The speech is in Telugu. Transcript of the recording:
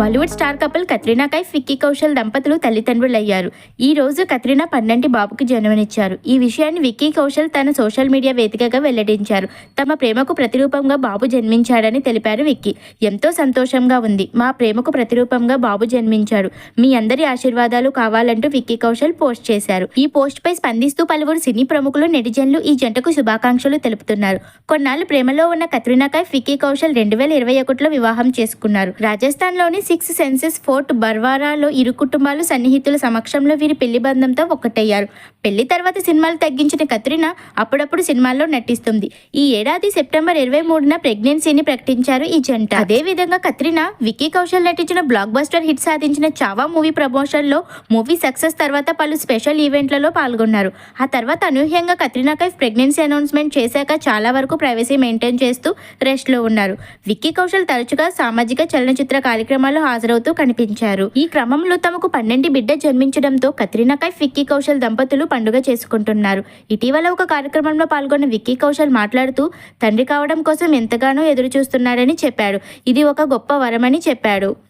బాలీవుడ్ స్టార్ కపుల్ కత్రినా కైఫ్ విక్కీ కౌశల్ దంపతులు తల్లిదండ్రులయ్యారు ఈ రోజు కత్రినా పన్నెంటి బాబుకి జన్మనిచ్చారు. ఈ విషయాన్ని విక్కీ కౌశల్ తన సోషల్ మీడియా వేదికగా వెల్లడించారు. తమ ప్రేమకు ప్రతిరూపంగా బాబు జన్మించాడని తెలిపారు విక్కీ ఎంతో సంతోషంగా ఉంది. మా ప్రేమకు ప్రతిరూపంగా బాబు జన్మించాడు. మీ అందరి ఆశీర్వాదాలు కావాలంటూ విక్కీ కౌశల్ పోస్ట్ చేశారు. ఈ పోస్ట్ పై స్పందిస్తూ పలువురు సినీ ప్రముఖులు నెటిజన్లు ఈ జంటకు శుభాకాంక్షలు తెలుపుతున్నారు. కొన్నాళ్ళు ప్రేమలో ఉన్న కత్రినా కైఫ్ విక్కీ కౌశల్ రెండు వేల ఇరవై ఒకటిలో వివాహం చేసుకున్నారు. రాజస్థాన్లోని సిక్స్ సెన్సెస్ ఫోర్ట్ బర్వారాలో ఇరు కుటుంబాలు సన్నిహితుల సమక్షంలో వీరి పెళ్ళి బంధంతో ఒక్కటయ్యారు పెళ్ళి తర్వాత సినిమాలు తగ్గించిన కత్రినా అప్పుడప్పుడు సినిమాల్లో నటిస్తుంది. ఈ ఏడాది సెప్టెంబర్ ఇరవై మూడున ప్రెగ్నెన్సీని ప్రకటించారు ఈ జంట. అదే విధంగా కత్రినా విక్కీ కౌశల్ నటించిన బ్లాక్ బస్టర్ హిట్ సాధించిన చావా మూవీ ప్రమోషన్లో మూవీ సక్సెస్ తర్వాత పలు స్పెషల్ ఈవెంట్లలో పాల్గొన్నారు. ఆ తర్వాత అనూహ్యంగా కత్రినా కైఫ్ ప్రెగ్నెన్సీ అనౌన్స్మెంట్ చేశాక చాలా వరకు ప్రైవసీ మెయింటైన్ చేస్తూ రెస్ట్లో ఉన్నారు. విక్కీ కౌశల్ తరచుగా సామాజిక చలనచిత్ర కార్యక్రమాల్లో హాజరవుతూ కనిపించారు. ఈ క్రమంలో తమకు పన్నెండు బిడ్డ జన్మించడంతో కత్రినా కైఫ్ విక్కీ కౌశల్ దంపతులు పండుగ చేసుకుంటున్నారు. ఇటీవల ఒక కార్యక్రమంలో పాల్గొన్న విక్కీ కౌశల్ మాట్లాడుతూ తండ్రి కావడం కోసం ఎంతగానో ఎదురు చూస్తున్నాడని చెప్పాడు. ఇది ఒక గొప్ప వరమని చెప్పాడు.